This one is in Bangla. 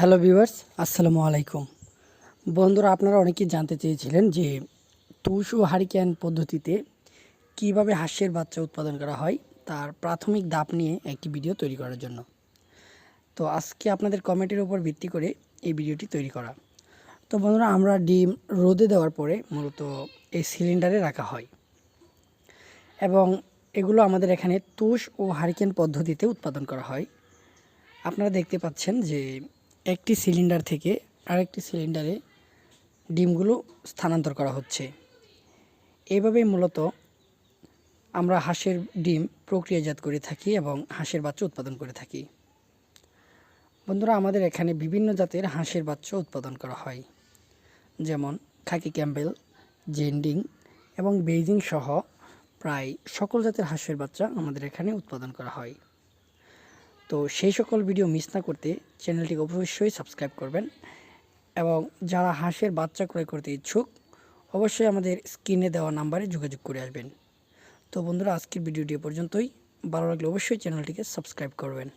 হ্যালো ভিউয়ার্স, আসসালামু আলাইকুম। বন্ধুরা, আপনারা অনেকেই জানতে চেয়েছিলেন যে ও হারিকেন পদ্ধতিতে কীভাবে হাঁসের বাচ্চা উৎপাদন করা হয়, তার প্রাথমিক ধাপ নিয়ে একটি ভিডিও তৈরি করার জন্য। তো আজকে আপনাদের কমেন্টের উপর ভিত্তি করে এই ভিডিওটি তৈরি করা। তো বন্ধুরা, আমরা ডিম রোদে দেওয়ার পরে মূলত এই সিলিন্ডারে রাখা হয়। এবং এগুলো আমাদের এখানে তুষ ও হারিকেন পদ্ধতিতে উৎপাদন করা হয়। আপনারা দেখতে পাচ্ছেন যে একটি সিলিন্ডার থেকে আরেকটি সিলিন্ডারে ডিমগুলো স্থানান্তর করা হচ্ছে। এইভাবেই মূলত আমরা হাঁসের ডিম প্রক্রিয়াজাত করে থাকি এবং হাঁসের বাচ্চা উৎপাদন করে থাকি। বন্ধুরা, আমাদের এখানে বিভিন্ন জাতের হাঁসের বাচ্চা উৎপাদন করা হয়। যেমন খাকি ক্যাম্বেল জেন্ডিং এবং বেইজিং সহ প্রায় সকল জাতের হাঁসের বাচ্চা আমাদের এখানে উৎপাদন করা হয়। তো সেই সকল ভিডিও মিস না করতে চ্যানেলটি অবশ্যই সাবস্ক্রাইব করবেন এবং যারা হাঁসের বাচ্চা ক্রয় করতে ইচ্ছুক, অবশ্যই আমাদের স্ক্রিনে দেওয়া নাম্বারে যোগাযোগ করে আসবেন। তো বন্ধুরা, আজকের ভিডিওটি পর্যন্তই। ভালো লাগলে অবশ্যই চ্যানেলটিকে সাবস্ক্রাইব করবেন।